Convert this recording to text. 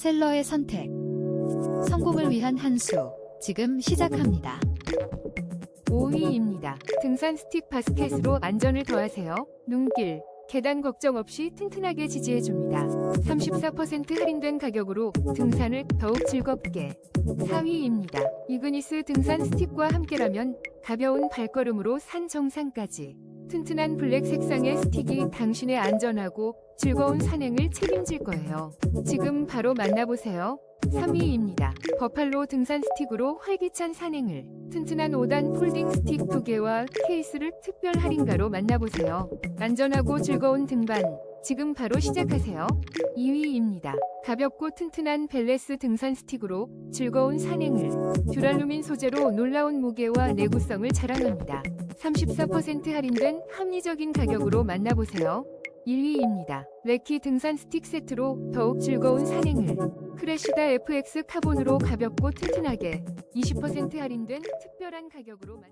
셀러의 선택. 성공을 위한 한 수. 지금 시작합니다. 5위입니다. 등산 스틱 바스켓으로 안전을 더하세요. 눈길, 계단 걱정 없이 튼튼하게 지지해줍니다. 34% 할인된 가격으로 등산을 더욱 즐겁게. 4위입니다. 이그니스 등산 스틱과 함께라면 가벼운 발걸음으로 산 정상까지. 튼튼한 블랙 색상의 스틱이 당신의 안전하고 즐거운 산행을 책임질 거예요. 지금 바로 만나보세요. 3위입니다. 버팔로 등산 스틱으로 활기찬 산행을 튼튼한 5단 폴딩 스틱 2개와 케이스를 특별 할인가로 만나보세요. 안전하고 즐거운 등반 지금 바로 시작하세요. 2위입니다. 가볍고 튼튼한 벨레스 등산 스틱으로 즐거운 산행을 듀랄루민 소재로 놀라운 무게와 내구성을 자랑합니다. 34% 할인된 합리적인 가격으로 만나보세요. 1위입니다. 레키 등산 스틱 세트로 더욱 즐거운 산행을 크래시다 FX 카본으로 가볍고 튼튼하게 20% 할인된 특별한 가격으로 만